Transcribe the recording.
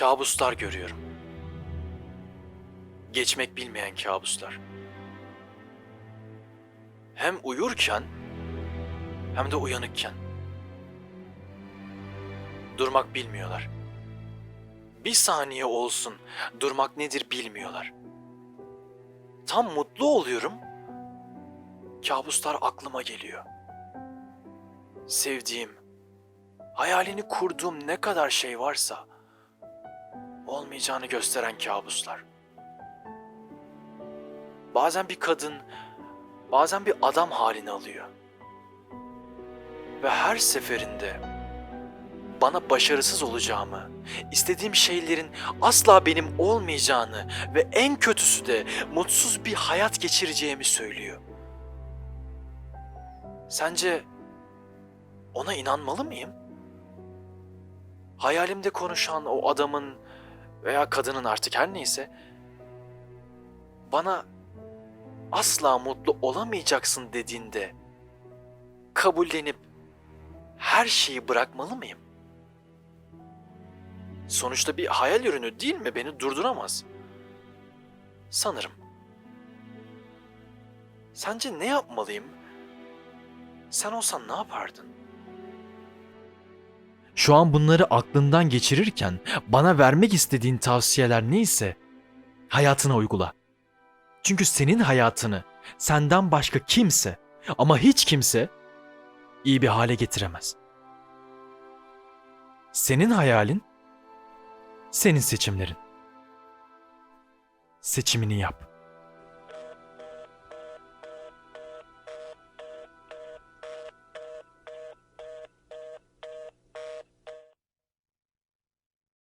Kabuslar görüyorum. Geçmek bilmeyen kabuslar. Hem uyurken hem de uyanıkken. Durmak bilmiyorlar. Bir saniye olsun durmak nedir bilmiyorlar. Tam mutlu oluyorum. Kabuslar aklıma geliyor. Sevdiğim, hayalini kurduğum ne kadar şey varsa olmayacağını gösteren kabuslar. Bazen bir kadın, bazen bir adam halini alıyor. Ve her seferinde bana başarısız olacağımı, istediğim şeylerin asla benim olmayacağını ve en kötüsü de mutsuz bir hayat geçireceğimi söylüyor. Sence ona inanmalı mıyım? Hayalimde konuşan o adamın veya kadının artık her neyse bana asla mutlu olamayacaksın dediğinde kabullenip her şeyi bırakmalı mıyım? Sonuçta bir hayal ürünü değil mi? Beni durduramaz. Sanırım. Sence ne yapmalıyım? Sen olsan ne yapardın? Şu an bunları aklından geçirirken bana vermek istediğin tavsiyeler neyse hayatına uygula. Çünkü senin hayatını senden başka kimse ama hiç kimse iyi bir hale getiremez. Senin hayalin senin seçimlerin. Seçimini yap.